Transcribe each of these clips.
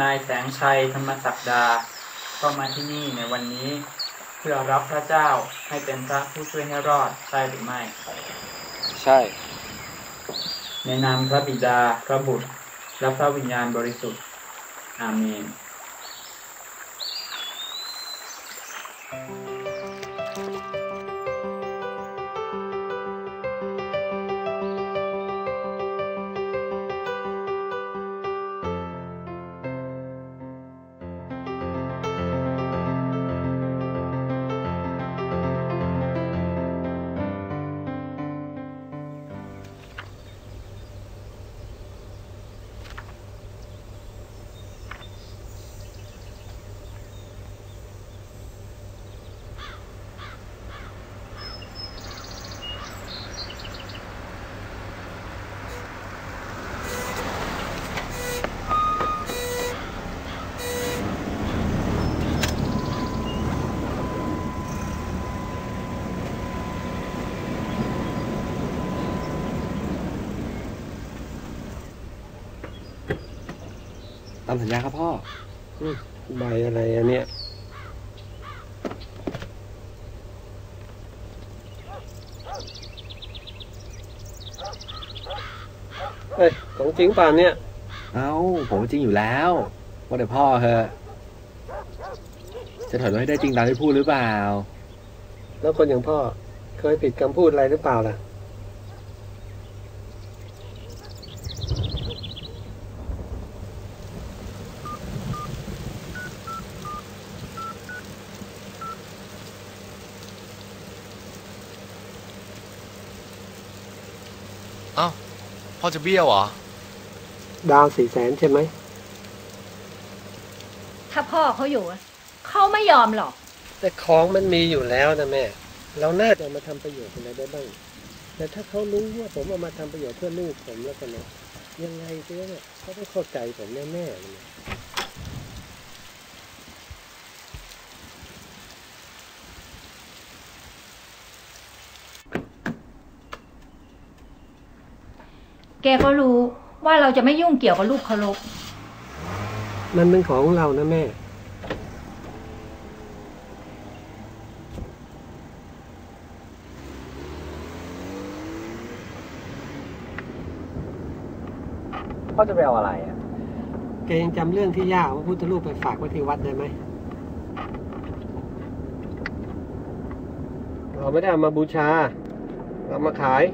นายแสงชัยธรรมศักดา ก็มาที่นี่ในวันนี้ เพื่อรับพระเจ้าให้เป็นพระผู้ช่วยให้รอดใช่หรือไม่ ใช่ ในนามพระบิดาพระบุตร และพระวิญญาณบริสุทธิ์ อาเมน ตามสัญญาครับพ่อใบอะไรอันเนี้ยเฮ้ยของจริงป่านเนี่ย เอ้าผมจริงอยู่แล้วว่าแต่พ่อเถอะจะถอยรถให้ได้จริงตามที่พูดหรือเปล่า แล้วคนอย่างพ่อเคยผิดคำพูดอะไรหรือเปล่าล่ะ พ่อจะเบี้ยวเหรอ ดาวสี่แสนใช่ไหม ถ้าพ่อเขาอยู่อะเขาไม่ยอมหรอก แต่ของมันมีอยู่แล้วนะแม่ เราน่าจะเอามาทำประโยชน์อะไรได้บ้าง แต่ถ้าเขารู้ว่าผมเอามาทำประโยชน์เพื่อลูกผมแล้วกันนะยังไงเสียเนี่ยเขาต้องเข้าใจผมแน่ๆเลย แกก็รู้ว่าเราจะไม่ยุ่งเกี่ยวกับลูกเคารพมันเป็นของเรานะแม่ พ่อจะไปเอาอะไรอะ แกยังจำเรื่องที่ย่าเอาพระพุทธรูปไปฝากไว้ที่วัดได้ไหม เราไม่ได้เอามาบูชา เรามาขาย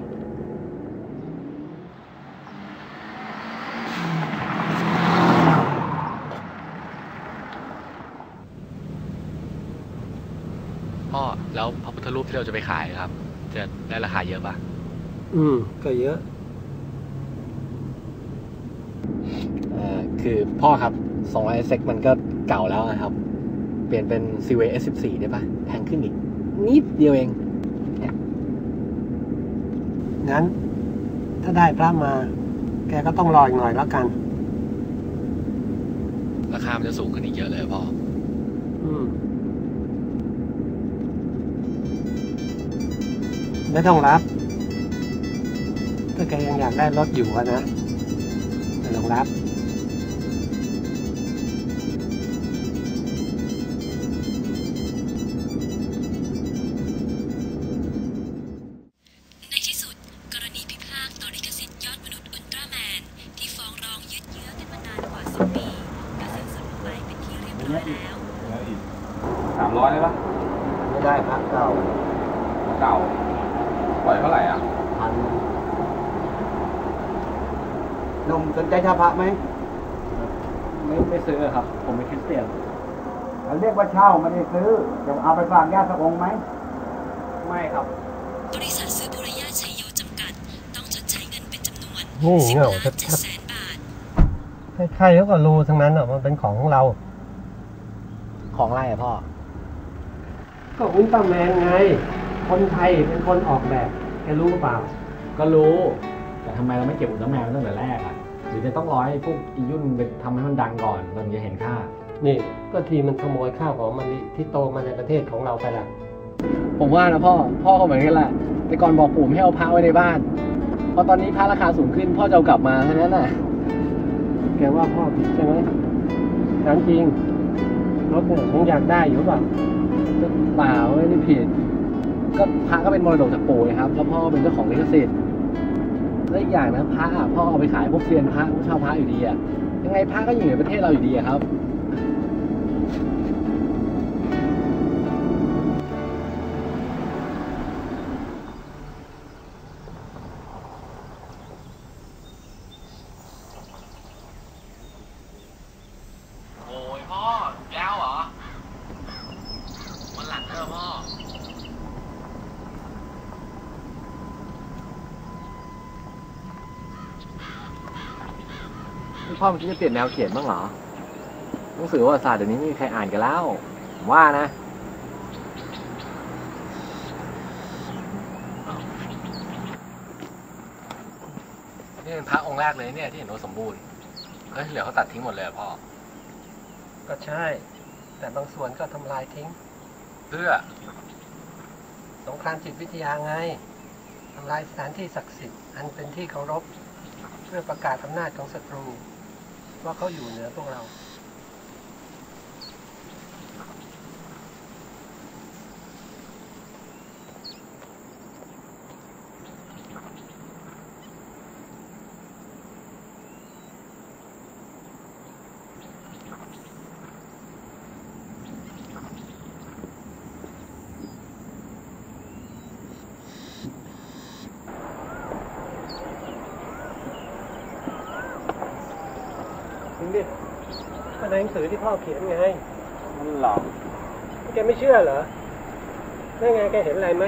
พ่อ แล้วพระพุทธรูปที่เราจะไปขายครับ จะได้ราคาเยอะปะอืม ก็เยอะเอ่อคือพ่อครับ200 SX มันก็เก่าแล้วนะครับ เปลี่ยนเป็น c w S14 ได้ปะแพงขึ้นอีก นิดเดียวเองงั้น ถ้าได้พระมา แกก็ต้องรออีกหน่อยแล้วกัน ราคามันจะสูงขึ้นอีกเยอะเลยพ่อ อืม ไม่ต้องรับ ถ้าแกยังอยากได้รถอยู่อะนะไม่ต้องรับในที่สุดกรณีพิพากษาต่อลิขสิทธิ์ยอดมนุษย์อุลตร้าแมนที่ฟ้องร้องยืดเยื้อกันมานานกว่า10ปีก็สิ้นสุดลงไปเป็นที่เรียบร้อยแล้วสามร้อยเลยปะไม่ได้พระเก่าเก่า ปล่อยเท่าไหร่อะพันหนุ่มสนใจชาพระไหมไม่ไม่ซื้อครับ ผมเป็นคริสเตียนเขาเรียกว่าเช่าไม่ได้ซื้อจะเอาไปฝากญาติสักองค์ไหมไม่ครับ บริษัทซื้อบุรยาชัยโยจำกัด ต้องชดใช้เงินเป็นจำนวนโง่เง่า10ล้านชัเจ็ดดแสนบาทใครๆเขาก็รู้ทั้งนั้นอะมันเป็นของของเรา ของอะไรอะพ่อ ก็อุลตร้าแมนไง คนไทยเป็นคนออกแบบแกรู้หรือเปล่า ก็รู้ แต่ทำไมเราไม่เก็บอุลตร้าแมนไว้ตั้งแต่แรกอะหรือจะต้องรอให้พวกอียุ่นไปทำให้มันดังก่อนเราถึงจะเห็นค่า นี่ก็ทีมันขโมยข้าวของมันที่โตมาในประเทศของเราไปละผมว่านะพ่อ พ่อก็เหมือนกันแหละ แต่ก่อนบอกปู่ไม่ให้เอาพระไว้ในบ้าน พอตอนนี้พระราคาสูงขึ้นพ่อจะเอากลับมาเท่านั้นน่ะ แกว่าพ่อผิดใช่ไหมผถามจริง รถเนี่ยคงอยากได้อยู่เปล่าเปล่าไม่ได้ผิด ก็พระก็เป็นมรดกจากปู่นะครับแล้วพ่อเป็นเจ้าของลิขสิทธิ์และอีกอย่างนะพระอะพ่อเอาไปขายพวกเซียนพระพวกเช่าพระอยู่ดีอะยังไงพระก็อยู่ในประเทศเราอยู่ดีอะครับ โอ้ยพ่อแล้วเหรอวันหลังเถอะพ่อ พี่พ่อมันคิดจะเปลี่ยนแนวเขียนบ้างเหรอหนังสือประวัติศาสตร์เดี๋ยวนี้ไม่มีใครอ่านกันแล้วผมว่านะนี่เป็นพระองค์แรกเลยเนี่ยที่เห็นว่าสมบูรณ์เฮ้ยเหลือเขาตัดทิ้งหมดเลยอะพ่อก็ใช่ แต่บางส่วนก็ทำลายทิ้ง เพื่อสงครามจิตวิทยาไงทำลายสถานที่ศักดิ์สิทธิ์อันเป็นที่เคารพ เพื่อประกาศอำนาจของศัตรู ว่าเขาอยู่เหนือพวกเรา ดิก็ในหนังสือที่พ่อเขียนไงนั่นหรอแกไม่เชื่อเหรอนั่นไงแกเห็นอะไรไหม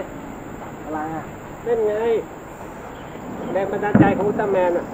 อะไรอะนั่นไงแรงบันดาลใจของอุลตร้าแมนอะ